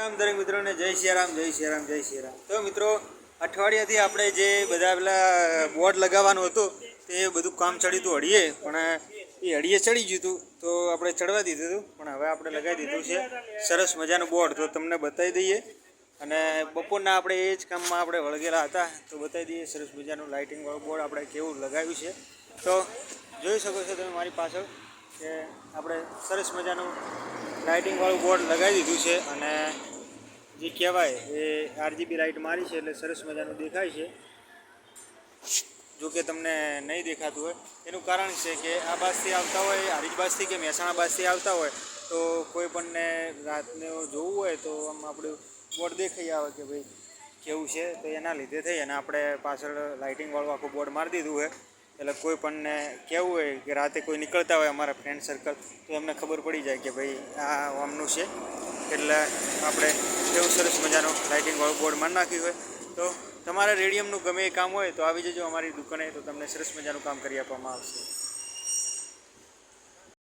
રામ દરેક મિત્રોને જય સિયારામ જય સિયારામ જય સિયારામ તો મિત્રો, અઠવાડિયાથી આપણે જે બધા પેલા બોર્ડ લગાવવાનું હતું, તે બધું કામ ચડ્યું હતું હળીએ પણ એ અડીએ ચડી ગયું હતું, તો આપણે ચડવા દીધું હતું, પણ હવે આપણે લગાવી દીધું છે. સરસ મજાનું બોર્ડ, તો તમને બતાવી દઈએ. અને બપોરના આપણે એ જ કામમાં આપણે વળગેલા હતા, તો બતાવી દઈએ સરસ મજાનું લાઇટિંગવાળું બોર્ડ આપણે કેવું લગાવ્યું છે. તો જોઈ શકો છો તમે મારી પાછળ કે આપણે સરસ મજાનું લાઇટિંગવાળું બોર્ડ લગાવી દીધું છે અને જે કહેવાય એ આરજીબી લાઇટ મારી છે એટલે સરસ મજાનું દેખાય છે. જો કે તમને નહીં દેખાતું હોય, એનું કારણ છે કે આ બાજથી આવતા હોય હારીજ બાજથી કે મહેસાણા બાજથી આવતા હોય, તો કોઈ પણને રાતને જોવું હોય તો આમ આપણું બોર્ડ દેખાઈ આવે કે ભાઈ કેવું છે, તો એના લીધે થઈ અને આપણે પાછળ લાઇટિંગવાળું આખું બોર્ડ મારી દીધું હોય એટલે કોઈ પણને કહેવું હોય કે રાતે કોઈ નીકળતા હોય અમારા ફ્રેન્ડ સર્કલ તો એમને ખબર પડી જાય કે ભાઈ આ આમનું છે. એટલે આપણે કેવું સરસ મજાનું લાઇટિંગવાળું બોર્ડ મારી નાખ્યું હોય. તો તમારા રેડિયમનું ગમે એ કામ હોય તો આવી જજો અમારી દુકાને તો તમને સરસ મજાનું કામ કરી આપવામાં આવશે.